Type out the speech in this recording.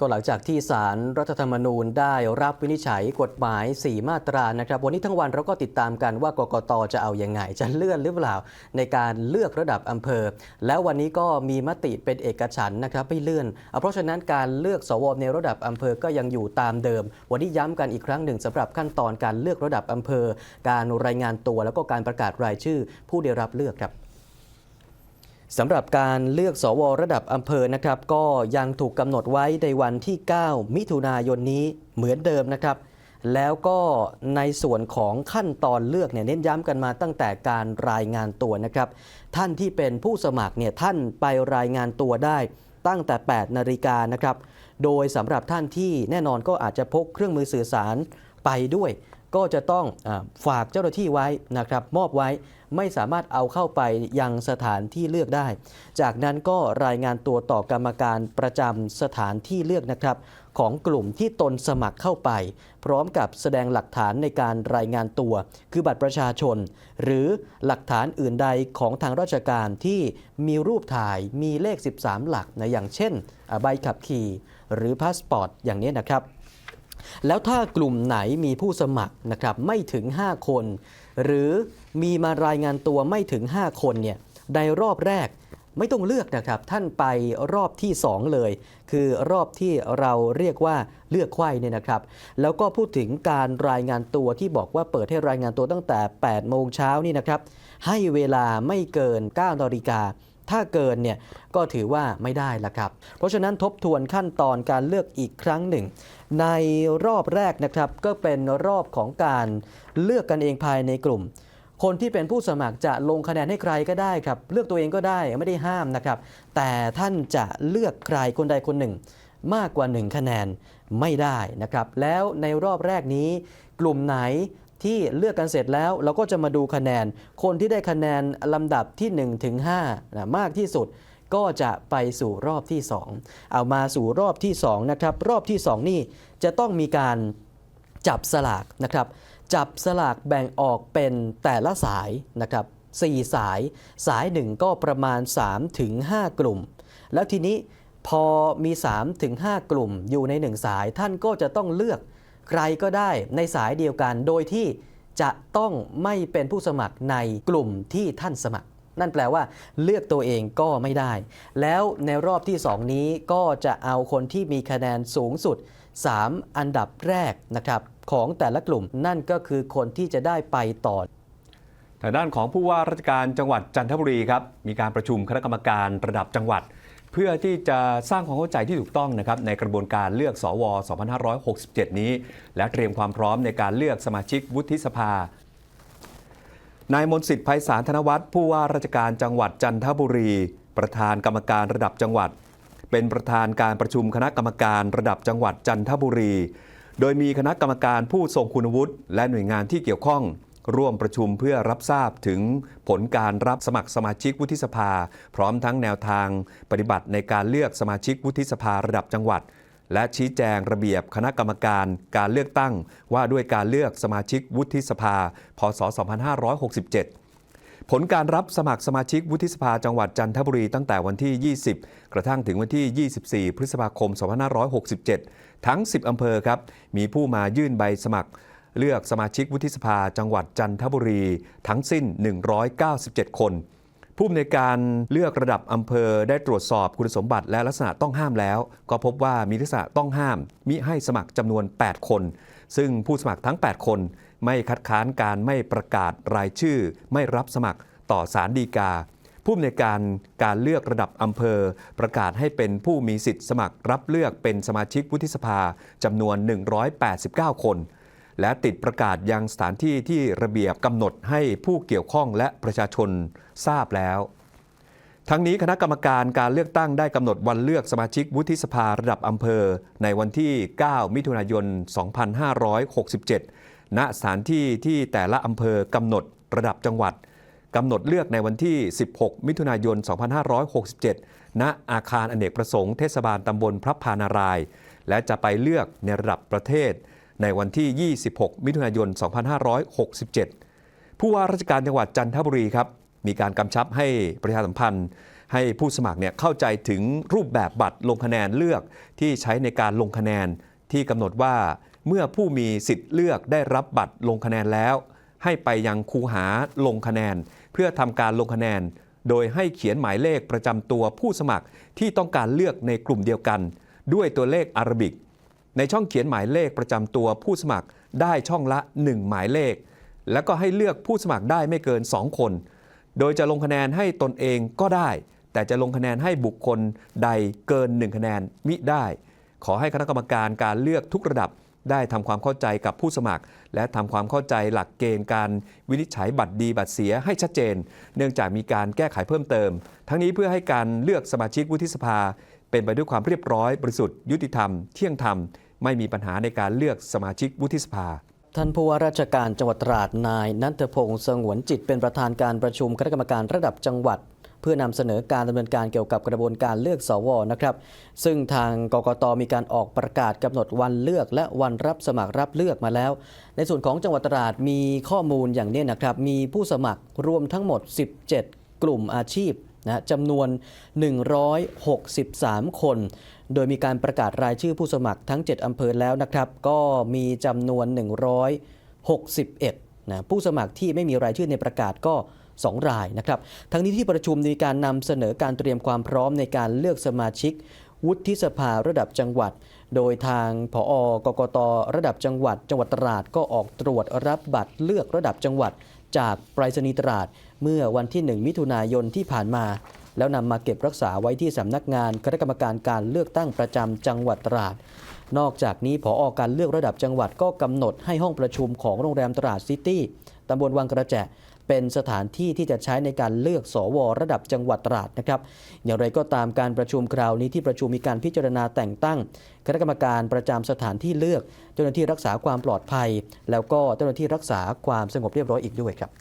ก็หลังจากที่สารรัฐธรรมนูญได้รับวินิจฉัยกฎหมาย 4 มาตรานะครับ วันนี้ทั้งวันเราก็ติดตามกันว่ากกตจะเอาอยัางไง จะเลื่อนหรือเปล่าในการเลือกระดับอำเภอ แล้ววันนี้ก็มีมติเป็นเอกฉันนะครับไม่เลื่อนเอเพราะฉะนั้นการเลือกสวในระดับอำเภอก็ยังอยู่ตามเดิม วันนี้ย้ำกันอีกครั้งหนึ่งสำหรับขั้นตอนการเลือกระดับอำเภอ การรายงานตัวแล้วก็การประกาศรายชื่อ ผู้ได้รับเลือกครับ สำหรับการเลือกสวระดับอำเภอนะครับ ก็ยังถูกกำหนดไว้ในวันที่ 9 มิถุนายนนี้เหมือนเดิมนะครับ แล้วก็ในส่วนของขั้นตอนเลือกเนี่ยเน้นย้ำกันมาตั้งแต่การรายงานตัวนะครับ ท่านที่เป็นผู้สมัครเนี่ยท่านไปรายงานตัวได้ตั้งแต่ 8 นาฬิกานะครับ โดยสำหรับท่านที่แน่นอนก็อาจจะพกเครื่องมือสื่อสารไปด้วย ก็จะต้องอฝากเจ้าหน้าที่ไว้นะครับมอบไว้ไม่สามารถเอาเข้าไปยังสถานที่เลือกได้ จากนั้นก็รายงานตัวต่อกรรมการประจำสถานที่เลือกนะครับ ของกลุ่มที่ตนสมัครเข้าไป พร้อมกับแสดงหลักฐานในการรายงานตัว คือบัตรประชาชน หรือหลักฐานอื่นใดของทางราชการที่มีรูปถ่ายมีเลข 13 หลักนะอย่างเช่น ใบขับขี่ หรือพาสปอร์ตอย่างนี้นะครับ แล้วถ้ากลุ่มไหนมีผู้สมัครนะครับไม่ถึง 5 คน หรือมีมารายงานตัวไม่ถึง 5 คนเนี่ยในรอบแรกไม่ต้องเลือกนะครับท่านไปรอบที่ 2 เลย คือรอบที่เราเรียกว่าเลือกไขว้เนี่ยนะครับ แล้วก็พูดถึงการรายงานตัวที่บอกว่าเปิดให้รายงานตัวตั้งแต่ 8 โมงเช้านี่นะครับ ให้เวลาไม่เกิน9นาฬิกา ถ้าเกินเนี่ยก็ถือว่าไม่ได้ละครับ เพราะฉะนั้นทบทวนขั้นตอนการเลือกอีกครั้งหนึ่ง ในรอบแรกนะครับก็เป็นรอบของการเลือกกันเองภายในกลุ่มคนที่เป็นผู้สมัครจะลงคะแนนให้ใครก็ได้ครับ เลือกตัวเองก็ได้ไม่ได้ห้ามนะครับ แต่ท่านจะเลือกใครคนใดคนหนึ่ง มากกว่า 1 คะแนนไม่ได้นะครับ แล้วในรอบแรกนี้ กลุ่มไหน ที่เลือกกันเสร็จแล้วเราก็จะมาดูคะแนน คนที่ได้คะแนนลำดับที่1ถึง5นะมากที่สุดก็จะไปสู่รอบที่ 2 เอามาสู่รอบที่2นะครับรอบที่ 2 นี่จะต้องมีการจับสลากนะครับ จับสลากแบ่งออกเป็นแต่ละสายนะครับ4สายสายหนึ่งก็ประมาณ3ถึง5กลุ่ม แล้วทีนี้พอมี3ถึง5กลุ่มอยู่ใน 1 สายท่านก็จะต้องเลือก ใครก็ได้ในสายเดียวกัน โดยที่จะต้องไม่เป็นผู้สมัครในกลุ่มที่ท่านสมัคร นั่นแปลว่าเลือกตัวเองก็ไม่ได้ แล้วในรอบที่ 2 นี้ก็จะเอาคนที่มีคะแนนสูงสุด 3 อันดับแรกนะครับของแต่ละกลุ่มนั่นก็คือคนที่จะได้ไปต่อทางด้านของผู้ว่าราชการจังหวัดจันทบุรีครับมีการประชุมคณะกรรมการระดับจังหวัด เพื่อที่จะสร้างความเข้าใจที่ถูกต้องนะครับในกระบวนการเลือกสว 2567 นี้ และเตรียมความพร้อมในการเลือกสมาชิกวุฒิสภานายมนสิทธิ์ไพศาลธนวัฒน์ผู้ว่าราชการจังหวัดจันทบุรี ประธานกรรมการระดับจังหวัด เป็นประธานการประชุมคณะกรรมการระดับจังหวัดจันทบุรี โดยมีคณะกรรมการผู้ทรงคุณวุฒิและหน่วยงานที่เกี่ยวข้อง ร่วมประชุมเพื่อรับทราบถึงผลการรับสมัครสมาชิกวุฒิสภา พร้อมทั้งแนวทางปฏิบัติในการเลือกสมาชิกวุฒิสภาระดับจังหวัด และชี้แจงระเบียบคณะกรรมการการเลือกตั้ง ว่าด้วยการเลือกสมาชิกวุฒิสภา พศ 2567ผลการรับสมัครสมาชิกวุฒิสภาจังหวัดจันทบุรีตั้งแต่วันที่ 20 กระทั่งถึงวันที่ 24 พฤษภาคม 2567 ทั้ง 10 อำเภอครับ มีผู้มายื่นใบสมัคร เลือกสมาชิกวุฒิสภาจังหวัดจันทบุรีทั้งสิ้น 197 คนผู้อำนวยการเลือกระดับอำเภอได้ตรวจสอบคุณสมบัติและลักษณะต้องห้ามแล้ว ก็พบว่ามีลักษณะต้องห้าม มิให้สมัครจำนวน 8 คน ซึ่งผู้สมัครทั้ง 8 คน ไม่คัดค้านการไม่ประกาศรายชื่อ ไม่รับสมัครต่อสารดีกา ผู้อำนวยการการเลือกระดับอำเภอ ประกาศให้เป็นผู้มีสิทธิ์สมัครรับเลือกเป็นสมาชิกวุฒิสภาจำนวน 189 คน และติดประกาศยังสถานที่ที่ระเบียบกำหนดให้ผู้เกี่ยวข้องและประชาชนทราบแล้ว ทั้งนี้คณะกรรมการการเลือกตั้งได้กำหนดวันเลือกสมาชิกวุฒิสภาระดับอำเภอ ในวันที่ 9 มิถุนายน 2567 ณสถานที่ที่แต่ละอำเภอกำหนดระดับจังหวัดกำหนดเลือกในวันที่ 16 มิถุนายน 2567 ณ อาคารอเนกประสงค์เทศบาลตำบลพระพานาราย และจะไปเลือกในระดับประเทศ ในวันที่ 26 มิถุนายน 2567 ผู้ว่าราชการจังหวัดจันทบุรีครับมีการกำชับให้ประชาสัมพันธ์ ให้ผู้สมัครเนี่ยเข้าใจถึงรูปแบบบัตรลงคะแนนเลือกที่ใช้ในการลงคะแนนที่กำหนดว่าเมื่อผู้มีสิทธิ์เลือกได้รับบัตรลงคะแนนแล้ว ให้ไปยังคูหาลงคะแนน เพื่อทำการลงคะแนน โดยให้เขียนหมายเลขประจำตัวผู้สมัครที่ต้องการเลือกในกลุ่มเดียวกัน ด้วยตัวเลขอารบิก ในช่องเขียนหมายเลขประจำตัวผู้สมัครได้ช่องละ 1 หมายเลข แล้วก็ให้เลือกผู้สมัครได้ไม่เกิน 2 คน โดยจะลงคะแนนให้ตนเองก็ได้ แต่จะลงคะแนนให้บุคคลใดเกิน 1 คะแนนมิได้ ขอให้คณะกรรมการการเลือกทุกระดับได้ทำความเข้าใจกับผู้สมัคร และทำความเข้าใจหลักเกณฑ์การวินิจฉัยบัตรดีบัตรเสียให้ชัดเจน เนื่องจากมีการแก้ไขเพิ่มเติม ทั้งนี้เพื่อให้การเลือกสมาชิกวุฒิสภา เป็นไปด้วยความเรียบร้อยบริสุทธิ์ยุติธรรม เที่ยงธรรม ไม่มีปัญหาในการเลือกสมาชิกวุฒิสภา ท่านผู้ว่าราชการจังหวัดตราดนายนันทพงศ์สงวนจิตเป็นประธานการประชุมคณะกรรมการระดับจังหวัดเพื่อนำเสนอการดำเนินการเกี่ยวกับกระบวนการเลือกสวนะครับ ซึ่งทางกกตมีการออกประกาศกำหนดวันเลือก และวันรับสมัครรับเลือกมาแล้ว ในส่วนของจังหวัดตราดมีข้อมูลอย่างนี้นะครับ มีผู้สมัครรวมทั้งหมด 17 กลุ่มอาชีพ นะจำนวน 163 คน โดยมีการประกาศรายชื่อผู้สมัครทั้ง 7 อำเภอแล้วนะครับ ก็มีจำนวน 161นะผู้สมัครที่ไม่มีรายชื่อในประกาศก็2รายนะครับ ทั้งนี้ที่ประชุมมีการนำเสนอการเตรียมความพร้อมในการเลือกสมาชิก วุฒิสภาระดับจังหวัด โดยทางผอกกตระดับจังหวัด จังหวัดตราดก็ออกตรวจรับบัตรเลือกระดับจังหวัด จากไปรษณีย์ตราด เมื่อวันที่ 1 มิถุนายนที่ผ่านมา แล้วนำมาเก็บรักษาไว้ที่สำนักงานคณะกรรมการการเลือกตั้งประจำจังหวัดตราด นอกจากนี้ผออการเลือกระดับจังหวัดก็กำหนดให้ห้องประชุมของโรงแรมตราดซิตี้ตำบลวังกระแจเป็นสถานที่ที่จะใช้ในการเลือกสวระดับจังหวัดตราดนะครับ อย่างไรก็ตามการประชุมคราวนี้ที่ประชุมมีการพิจารณาแต่งตั้ง คณะกรรมการประจำสถานที่เลือก เจ้าหน้าที่รักษาความปลอดภัย แล้วก็เจ้าหน้าที่รักษาความสงบเรียบร้อยอีกด้วยครับ